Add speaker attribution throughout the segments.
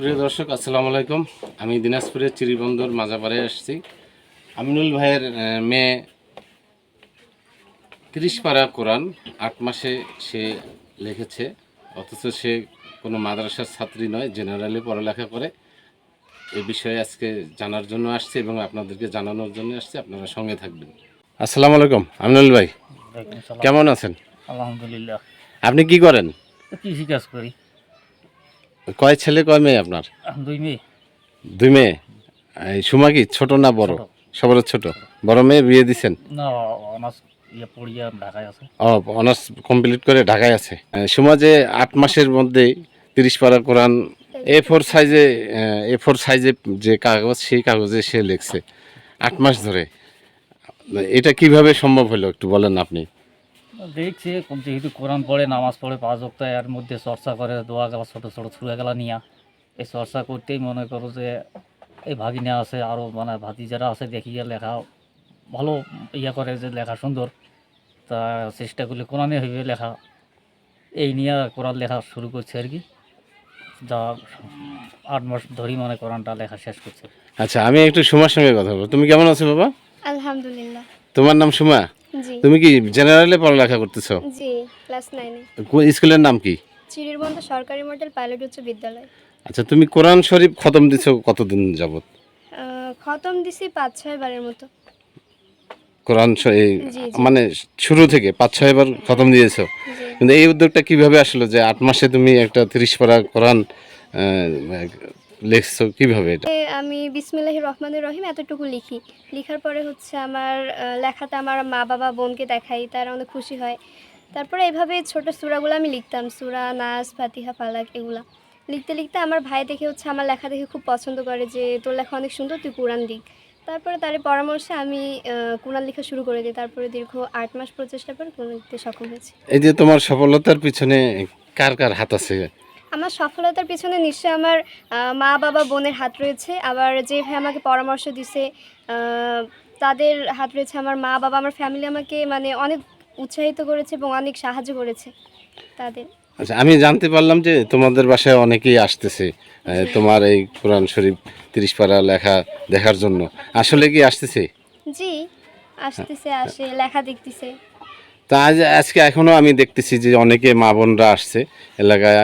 Speaker 1: প্রিয় দর্শক আসসালামু আলাইকুম। আমি দিনাজপুরের চিরিবন্দর মাজাপাড়ে আসছি। আমিনুল ভাইয়ের মেয়ে তিরিশ পারা কোরআন আট মাসে সে লিখেছে অথচ সে কোনো মাদ্রাসার ছাত্রী নয় জেনারেলি পড়ালেখা করে। এ বিষয়ে আজকে জানার জন্য আসছে এবং আপনাদেরকে জানানোর জন্য আসছে। আপনারা সঙ্গে থাকবেন। আসসালামু আলাইকুম আমিনুল ভাই। কেমন আছেন?
Speaker 2: আলহামদুলিল্লাহ।
Speaker 1: আপনি কি করেন?
Speaker 2: কৃষি কাজ করি।
Speaker 1: কয় ছেলে কয় মেয়ে আপনার?
Speaker 2: দুই মেয়ে।
Speaker 1: দুই মেয়ে? এই সুমা কি? ছোট না বড়? সবার ছোট? বড় মেয়ে বিয়ে দিছেন?
Speaker 2: না অনার্স ইয়ে ঢাকায় আছে।
Speaker 1: ও অনার্স কমপ্লিট করে ঢাকায় আছে। সুমা যে আট মাসের মধ্যে তিরিশ পারা কোরআন এ ফোর সাইজে এ ফোর সাইজে যে কাগজ সেই কাগজে সে লিখছে। আট মাস ধরে। এটা কীভাবে সম্ভব হলো একটু বলেন আপনি?
Speaker 2: দেখছি যেহেতু কোরআন পড়ে নামাজ পড়ে পাঁচ অক্ত এর মধ্যে চর্চা করে দোয়া গেলা ছোটো ছোটো ছুড়ে গেলা নিয়া। এই চর্চা করতেই মনে করো যে এই ভাগিনা আছে আরও মানে ভাতিজারা আছে দেখিয়ে লেখা ভালো ইয়া করে যে লেখা সুন্দর। তা চেষ্টা করলে কোরআনে হইবে লেখা। এই নিয়ে কোরআন লেখা শুরু করছে আর কি। যা আট মাস ধরেই মানে কোরআনটা লেখা শেষ করছে।
Speaker 1: আচ্ছা আমি একটু সুমার সঙ্গে কথা বলব। তুমি কেমন আছো বাবা?
Speaker 3: আলহামদুলিল্লাহ।
Speaker 1: তোমার নাম সুমা? তুমি কি জেনারেলে পড়ালেখা করতেছো?
Speaker 3: জি ক্লাস নাইনে
Speaker 1: কোন স্কুলের নাম কি?
Speaker 3: চিরিরবন্ধ সরকারি মডেল পাইলট উচ্চ বিদ্যালয়।
Speaker 1: আচ্ছা তুমি কোরআন শরীফ খতম দিছো কতদিন যাবত
Speaker 3: খতম দিছি পাঁচ ছয় বারের মতো।
Speaker 1: কোরআন। মানে শুরু থেকে পাঁচ ছয় বার খতম দিয়েছ। কিন্তু এই উদ্যোগটা কীভাবে আসলো যে আট মাসে তুমি একটা তিরিশ পারা কোরআন লিখছো? কীভাবে এটা?
Speaker 3: আমি বিসমিল্লাহির রহমানুর রহিম এতটুকু লিখি। লিখার পরে হচ্ছে আমার লেখাতে আমার মা বাবা বোনকে দেখাই তারা অনেক খুশি হয়। তারপরে এইভাবে ছোট সুরাগুলো আমি লিখতাম সুরা নাস ফাতিহা ফালাক এগুলা। লিখতে লিখতে আমার ভাই দেখে হচ্ছে আমার লেখা দেখে খুব পছন্দ করে যে তোর লেখা অনেক সুন্দর তুই কোরআন দিক তারপরে তার পরামর্শে আমি কোরআন লেখা শুরু করে দিই। তারপরে দীর্ঘ আট মাস প্রচেষ্টার পর কোরআন লিখতে সক্ষম হয়েছি।
Speaker 1: এই যে তোমার সফলতার পিছনে কার কার হাত আছে?
Speaker 3: আমার সফলতার পিছনে নিশ্চয়ই আমার মা বাবা বোনের হাত রয়েছে। আবার যে ভাই আমাকে পরামর্শ দিছে তাদের হাত রয়েছে আমার মা বাবা আমার ফ্যামিলি আমাকে মানে অনেক উৎসাহিত করেছে এবং অনেক সাহায্য করেছে তাদের।
Speaker 1: আচ্ছা আমি জানতে পারলাম যে তোমাদের বাসায় অনেকেই আসতেছে তোমার এই কোরআন শরীফ তিরিশ পারা লেখা দেখার জন্য। আসলে কি আসতেছে?
Speaker 3: জি আসতেছে আসে লেখা দেখতেছে।
Speaker 1: তা আজ আজকে এখনও আমি দেখতেছি যে অনেকে মা বোনরা আসছে এলাকায়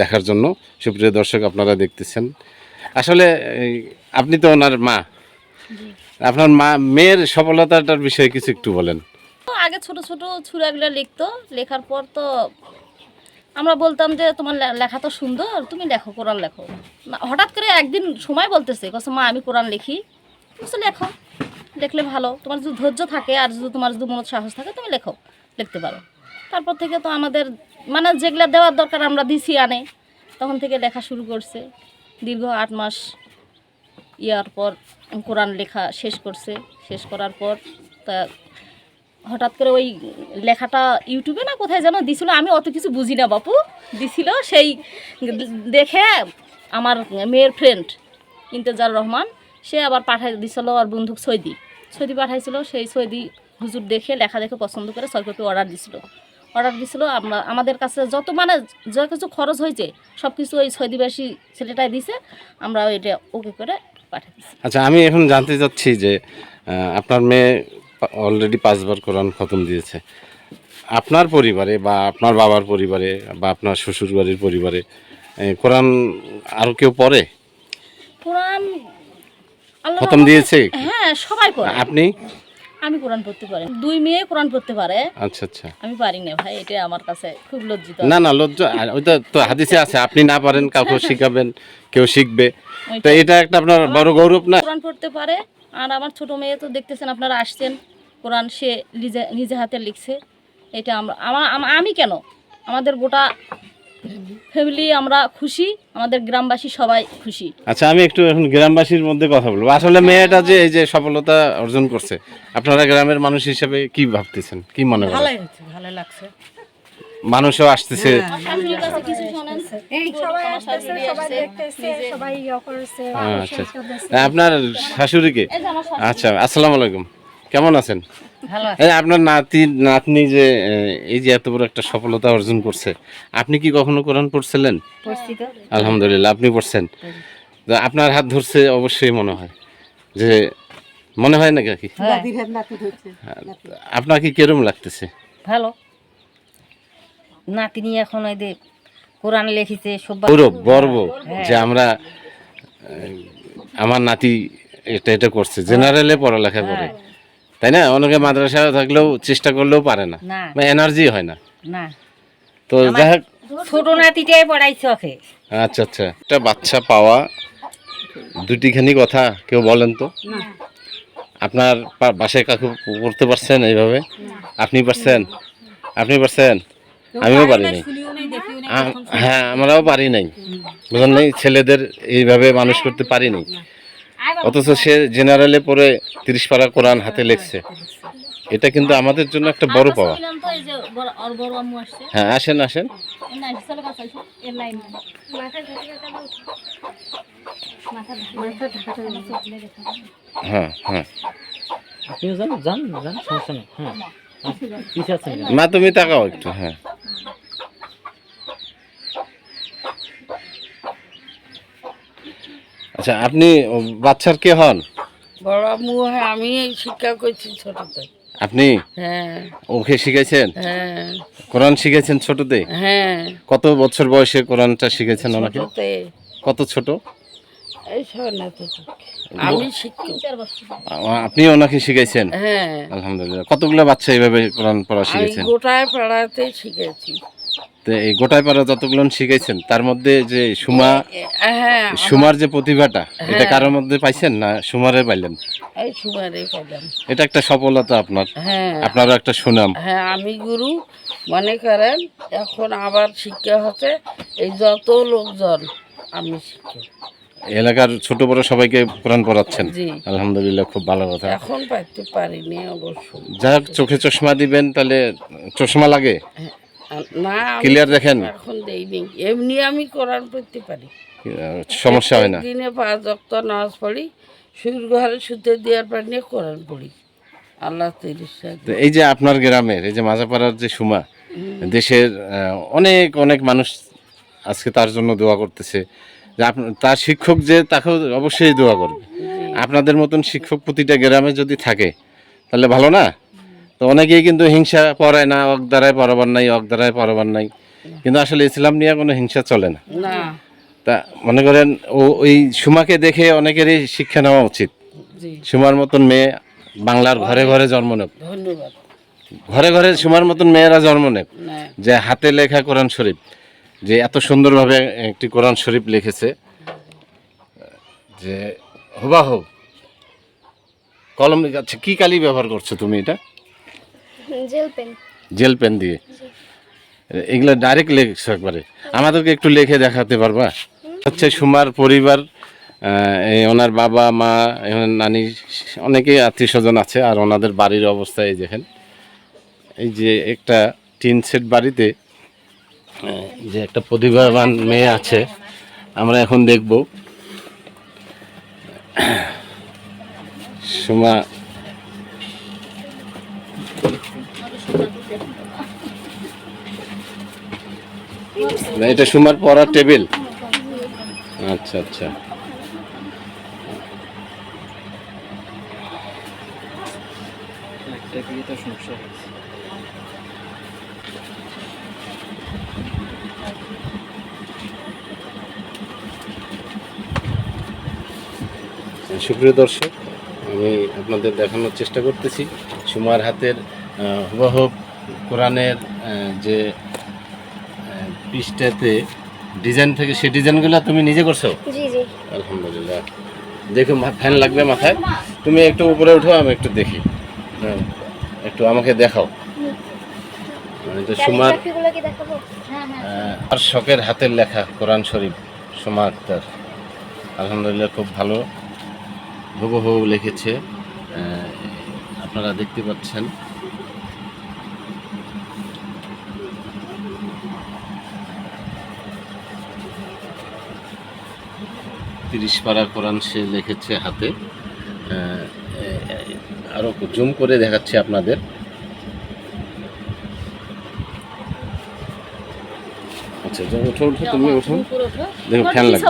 Speaker 1: দেখার জন্য। সুপ্রিয় দর্শক আপনারা দেখতেছেন। আসলে আপনি তো ওনার মা। আপনার মা মেয়ের সফলতাটার বিষয়ে কিছু একটু বলেন।
Speaker 4: আগে ছোট ছোট ছুরাগুলো লিখতো। লেখার পর তো আমরা বলতাম যে তোমার লেখা তো সুন্দর তুমি লেখো কোরআন লেখো। হঠাৎ করে একদিন সময় বলতেছে কছে মা আমি কোরআন লিখি। লেখো লিখলে ভালো। তোমার যদি ধৈর্য থাকে আর যদি তোমার যদি মনত সাহস থাকে তুমি লেখো। লিখতে পারো। তারপর থেকে তো আমাদের মানে যেগুলো দেওয়ার দরকার আমরা দিছি আনে। তখন থেকে লেখা শুরু করছে। দীর্ঘ আট মাস ইয়ার পর কোরআন লেখা শেষ করছে। শেষ করার পর তা হঠাৎ করে ওই লেখাটা ইউটিউবে না কোথায় যেন দিছিল, আমি অত কিছু বুঝি না বাপু। দিছিল সেই দেখে আমার মেয়ের ফ্রেন্ড ইন্তেজার রহমান, সে আবার পাঠাই দিছিল আর বন্ধুক সৈদি। সৈদি পাঠাইছিল, সেই সৈদি হুজুর দেখে লেখা দেখে পছন্দ করে ছয় কপি অর্ডার দিছিল। অর্ডার দিছিল আমরা আমাদের কাছে যত মানে যা কিছু খরচ হয়েছে সব কিছু ওই সৈদিবাসী ছেলেটাই দিছে আমরা ওইটা ওকে করে পাঠিয়ে দিছি।
Speaker 1: আচ্ছা আমি এখন জানতে চাচ্ছি যে আপনার মেয়ে অলরেডি পাঁচবার কোরআন খতম দিয়েছে। আপনার পরিবারে বা আপনার বাবার পরিবারে বা আপনার শ্বশুর বাড়ির পরিবারে কোরআন আরও কেউ পড়ে?
Speaker 4: কোরআন
Speaker 1: খতম দিয়েছে?
Speaker 4: হ্যাঁ সবাই পড়ে।
Speaker 1: আপনি?
Speaker 4: আমি কোরআন পড়তে পারি। দুই মেয়ে কোরআন পড়তে পারে।
Speaker 1: আচ্ছা আচ্ছা।
Speaker 4: আমি পারি না ভাই এটা আমার কাছে খুব লজ্জিত।
Speaker 1: না না লজ্জা ওইটা তো হাদিসে আছে আপনি না পারেন কাউকে শিখাবেন কেউ শিখবে। তো এটা একটা আপনার বড় গৌরব না?
Speaker 4: কোরআন পড়তে পারে আর আমার ছোট মেয়ে তো দেখতেছেন আপনারা আসছেন কোরআন সে নিজে নিজে হাতে লিখছে। এটা আমরা আমি কেন? আমাদের গোটা ফ্যামিলি আমরা খুশি আমাদের গ্রামবাসী সবাই খুশি।
Speaker 1: আচ্ছা আমি একটু এখন গ্রামবাসীর মধ্যে কথা বলব। আসলে মেয়েটা যে এই যে সফলতা অর্জন করছে আপনারা গ্রামের মানুষ হিসেবে কি ভাবতেছেন? কি মনে করেন?
Speaker 5: ভালোই হচ্ছে ভালো লাগছে।
Speaker 1: মানুষও আসতেছে।
Speaker 3: সবাই ইয়ে
Speaker 1: আচ্ছা। আপনার শাশুড়িকে। আচ্ছা আসসালামু আলাইকুম। কেমন আছেন?
Speaker 5: ভালো
Speaker 1: আপনার নাতি নাতনি যে এই যে এত বড় একটা সফলতা অর্জন করছে আপনি কি কখনো কোরআন পড়ছিলেন? আলহামদুলিল্লাহ আপনি পড়ছেন। আপনার হাত ধরছে অবশ্যই মনে হয়। যে মনে হয় না কি?
Speaker 5: হ্যাঁ।
Speaker 1: আপনার কি কেরম লাগতেছে?
Speaker 5: ভালো। নাতিনি এখন ওই যে কোরআন লিখেছে সব
Speaker 1: গৌরব গর্ব যে আমরা আমার নাতি এটা এটা করছে। জেনারেলে পড়ালেখা করে। তাই না? অনেকে মাদ্রাসা থাকলেও চেষ্টা করলেও পারে না।
Speaker 5: না।
Speaker 1: এনার্জি হয় না।
Speaker 5: না।
Speaker 1: তো যাই হোক।
Speaker 5: ছোট নাতিটাই পড়াইছে ওকে।
Speaker 1: আচ্ছা আচ্ছা। একটা বাচ্চা পাওয়া দুটিখানি কথা কেউ বলেন তো? আপনার বাসায় কাকু করতে পারছেন এইভাবে? আপনি পারছেন? আপনি পারছেন? আমিও পারি নাই হ্যাঁ আমরাও পারি নাই। বুঝলেন নাই? ছেলেদের এইভাবে মানুষ করতে পারি নাই অথচ সে জেনারেলে পরে তিরিশ পারা কোরআন হাতে লেখছে। এটা কিন্তু আমাদের জন্য একটা বড় পাওয়া। হ্যাঁ আসেন আসেন। হ্যাঁ হ্যাঁ।
Speaker 2: আপনিও যান যান যান সমস্যা নেই হ্যাঁ?
Speaker 1: মা তুমি তাকাও একটু হ্যাঁ। আচ্ছা আপনি বাচ্চার কে হন?
Speaker 6: বড় আম্মু হ্যাঁ আমি শিক্ষা করছি ছোটতে।
Speaker 1: আপনি?
Speaker 6: হ্যাঁ।
Speaker 1: ওকে শিখাইছেন?
Speaker 6: হ্যাঁ।
Speaker 1: কোরআন শিখাইছেন ছোটতে?
Speaker 6: হ্যাঁ।
Speaker 1: কত বছর বয়সে কোরআনটা শিখাইছেন ওনাকে?
Speaker 6: ছোটতে।
Speaker 1: কত ছোট? আপনি ওনাকে শিখাইছেন?
Speaker 6: হ্যাঁ।
Speaker 1: আলহামদুলিল্লাহ। কতগুলো বাচ্চা এইভাবে কোরআন পড়া শিখেছেন
Speaker 6: গোটায় পাড়াতে শিখেছি
Speaker 1: তো এই গোটায় পারা যতগুলো শিখাইছেন তার মধ্যে যে সুমা
Speaker 6: হ্যাঁ
Speaker 1: সুমার যে প্রতিভাটা এটা কারোর মধ্যে পাইছেন না সুমারে পাইলেন? এটা একটা সফলতা আপনার।
Speaker 6: হ্যাঁ।
Speaker 1: আপনারও একটা সুনাম।
Speaker 6: হ্যাঁ আমি গুরু মনে করেন এখন আবার শিক্ষা হচ্ছে এই যত লোকজন আমি
Speaker 1: এলাকার ছোট বড় সবাইকে কোরআন পড়াচ্ছেন আলহামদুলিল্লাহ খুব ভালো কথা।
Speaker 6: এখন পাইতে পারিনি অবশ্য।
Speaker 1: যাই হোক চোখে চশমা দিবেন তাহলে চশমা লাগে।
Speaker 6: না
Speaker 1: ক্লিয়ার দেখেন?
Speaker 6: এখন দেইনি। এমনি আমি কোরআন পড়তে পারি।
Speaker 1: সমস্যা হয় না।
Speaker 6: দিনে পাঁচ অক্ত নামাজ পড়ি সুর ঘরে শুতে দেওয়ার পর নিয়ে কোরআন পড়ি। আল্লাহ
Speaker 1: তো এই যে আপনার গ্রামের এই যে মাজাপাড়ার যে সুমা দেশের অনেক অনেক মানুষ আজকে তার জন্য দোয়া করতেছে। যে তার শিক্ষক যে তাকেও অবশ্যই দোয়া করবে। আপনাদের মতন শিক্ষক প্রতিটা গ্রামে যদি থাকে তাহলে ভালো না? তো অনেকেই কিন্তু হিংসা পড়ায় না অক দ্বারায় পরবার নাই অক দ্বারায় পরবার নাই। কিন্তু আসলে ইসলাম নিয়ে কোনো হিংসা চলে না।
Speaker 6: না।
Speaker 1: তা মনে করেন ও ওই সুমাকে দেখে অনেকেরই শিক্ষা নেওয়া উচিত। সুমার মতন মেয়ে বাংলার ঘরে ঘরে জন্ম নেব ঘরে ঘরে সুমার মতন মেয়েরা জন্ম নেব যে হাতে লেখা কোরআন শরীফ যে এত সুন্দরভাবে একটি কোরআন শরীফ লিখেছে যে হুবাহ কলম আচ্ছা কি কালি ব্যবহার করছ তুমি এটা?
Speaker 3: Gel pen.
Speaker 1: জেল পেন দিয়ে? এগুলো ডাইরেক্ট লেখছো একবারে। আমাদেরকে একটু লিখে দেখাতে পারবা? হচ্ছে সুমার পরিবার ওনার বাবা মা এখানে নানি অনেকেই আত্মীয় স্বজন আছে আর ওনাদের বাড়ির অবস্থা এই দেখেন। এই যে একটা টিন সেট বাড়িতে যে একটা প্রতিভাবান মেয়ে আছে আমরা এখন দেখব। সুমা এটা সুমার পড়ার টেবিল? আচ্ছা আচ্ছা। সুপ্রিয় দর্শক আমি আপনাদের দেখানোর চেষ্টা করতেছি। সুমার হাতের হুবহুব কোরআনের যে পৃষ্ঠাতে ডিজাইন থেকে সেই ডিজাইনগুলো তুমি নিজে করছ?
Speaker 3: জি জি।
Speaker 1: আলহামদুলিল্লাহ। দেখো মা- ফ্যান লাগবে মাথায়। তুমি একটু উপরে উঠো আমি একটু দেখি। হ্যাঁ একটু আমাকে দেখাও। মানে তো সুমার
Speaker 3: ক্যালিগ্রাফিগুলো কি দেখাবো?
Speaker 1: আহ, আর শখের হাতের লেখা কোরআন শরীফ সুমা আক্তার। আলহামদুলিল্লাহ খুব ভালো। হুবহু লিখেছে। আপনারা দেখতে পাচ্ছেন। তিরিশ পারা কোরআন সে লিখেছে হাতে। আরও জুম করে দেখাচ্ছি আপনাদের। আচ্ছা যাও, ওঠো ওঠো তুমি ওঠো।
Speaker 4: উপরে
Speaker 1: দেখো ফ্যান লাগবে।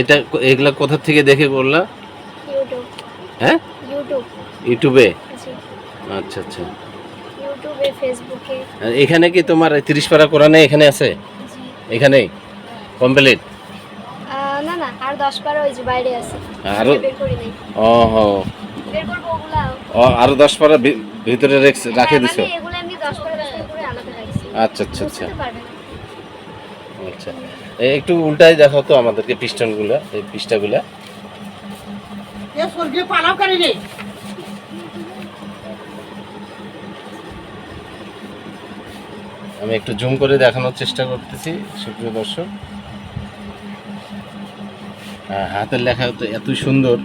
Speaker 1: এটা এগুলা কোথা থেকে দেখে
Speaker 3: ইউটিউব।
Speaker 1: হ্যাঁ?
Speaker 3: ইউটিউবে?
Speaker 1: আচ্ছা আচ্ছা।
Speaker 3: ইউটিউবে ফেসবুকে।
Speaker 1: এখানে কি তোমার তিরিশ পারা কোরআনে এখানে আছে?
Speaker 3: জি।
Speaker 1: এখানেই? কমপ্লিট?
Speaker 3: না না আর দশ বারো ওই যে বাইরে আছে। আরও
Speaker 1: ও হো
Speaker 3: বের করব ওগুলা
Speaker 1: ও আরও দশ পারা ভিতরে রেখে- রাখে দিছো?
Speaker 3: মানে
Speaker 1: আচ্ছা আচ্ছা আচ্ছা। আচ্ছা। এই একটু উল্টাই দেখো তো আমাদেরকে পিস্টনগুলো এই পিস্টাগুলা আমি একটু জুম করে দেখানোর চেষ্টা করতেছি, সুপ্রিয় দর্শক। হাতের লেখা তো এত সুন্দর।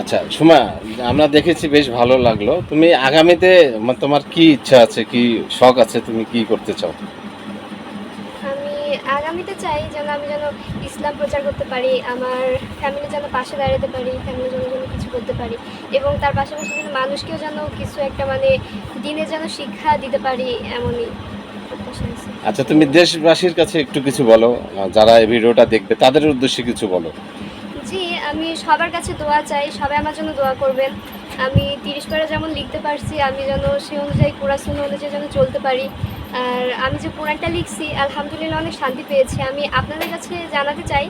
Speaker 1: আচ্ছা সুমা, আমরা দেখেছি বেশ ভালো লাগল। তুমি আগামীতে তোমার কি ইচ্ছা আছে, কি শখ আছে, তুমি কি করতে চাও?
Speaker 3: চাই যেন আমি যেন ইসলাম প্রচার করতে পারি আমার ফ্যামিলি যেন পাশে দাঁড়াতে পারি ফ্যামিলির জন্য যেন কিছু করতে পারি এবং তার পাশাপাশি যেন মানুষকেও যেন কিছু একটা মানে দিনে যেন শিক্ষা দিতে পারি এমনই
Speaker 1: আচ্ছা তুমি দেশবাসীর কাছে একটু কিছু বলো যারা এই ভিডিওটা দেখবে তাদের উদ্দেশ্যে কিছু বলো।
Speaker 3: জি আমি সবার কাছে দোয়া চাই সবাই আমার জন্য দোয়া করবেন। আমি তিরিশ পারা যেমন লিখতে পারছি আমি যেন সে অনুযায়ী কোরআন অনুযায়ী যেন চলতে পারি। আর আমি যে কোরআনটা লিখছি, আলহামদুলিল্লাহ অনেক শান্তি পেয়েছি। আমি আপনাদের কাছে জানাতে চাই,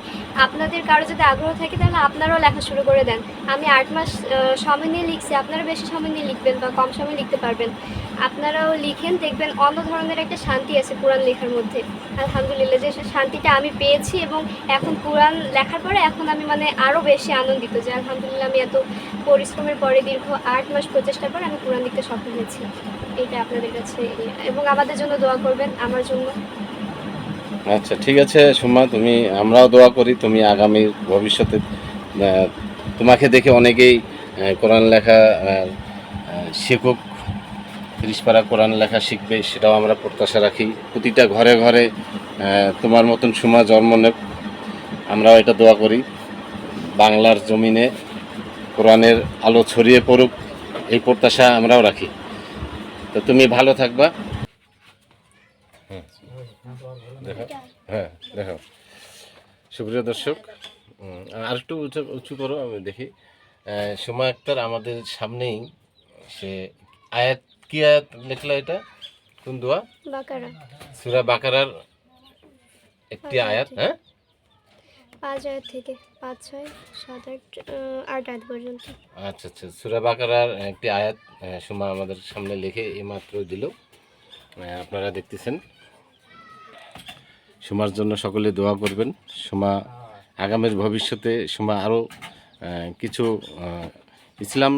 Speaker 3: আপনাদের কারও যদি আগ্রহ থাকে তাহলে আপনারাও লেখা শুরু করে দেন। আমি আট মাস সময় নিয়ে লিখছি, আপনারা বেশি সময় নিয়ে লিখবেন বা কম সময় লিখতে পারবেন। আপনারাও লিখেন, দেখবেন অন্য ধরনের একটা শান্তি আছে কোরআন লেখার মধ্যে। আলহামদুলিল্লাহ যে শান্তিটা আমি পেয়েছি এবং এখন কোরআন লেখার পরে এখন আমি মানে আরও বেশি আনন্দিত যে আলহামদুলিল্লাহ আমি এত পরিশ্রমের পরে দীর্ঘ আট মাস প্রচেষ্টার পর আমি কোরআন লিখতে সফল হয়েছি। এটা আপনাদের কাছে এবং আমাদের জন্য দোয়া করবেন আমার জন্য।
Speaker 1: আচ্ছা ঠিক আছে সুমা, তুমি, আমরাও দোয়া করি, তুমি আগামী ভবিষ্যতে তোমাকে দেখে অনেকেই কোরআন লেখা শিখুক তিরিশ পারা কোরআন লেখা শিখবে, সেটাও আমরা প্রত্যাশা রাখি। প্রতিটা ঘরে ঘরে তোমার মতন সুমা জন্ম নেক, আমরাও এটা দোয়া করি। বাংলার জমিনে কোরআনের আলো ছড়িয়ে পড়ুক এই প্রত্যাশা আমরাও রাখি। তো তুমি ভালো থাকবা। দেখো হ্যাঁ দেখো। সুপ্রিয় দর্শক আর একটু উঁচু উঁচু করো আমি দেখি। সুমা আক্তার আমাদের সামনেই সে আয়াত কি আয়াত লিখলা এটা? কোন দোয়া? সুরা বাকারার একটি আয়াত হ্যাঁ?
Speaker 3: পাঁচ আয়াত থেকে পাঁচ ছয়, সাত আট আট আয়াত পর্যন্ত।
Speaker 1: আচ্ছা আচ্ছা। সুরা বাকারার একটি আয়াত সুমা আমাদের সামনে লিখে এইমাত্র দিল। আপনারা দেখতেছেন। সুমার জন্য সকলে দোয়া করবেন। সুমা আগামীর ভবিষ্যতে, সুমা আরও কিছু ইসলাম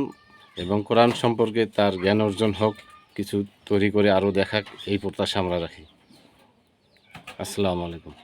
Speaker 1: এবং কোরআন সম্পর্কে তার জ্ঞান অর্জন হোক, কিছু তৈরি করে আরও দেখাক, এই প্রত্যাশা আমরা রাখি। আসসালামু আলাইকুম।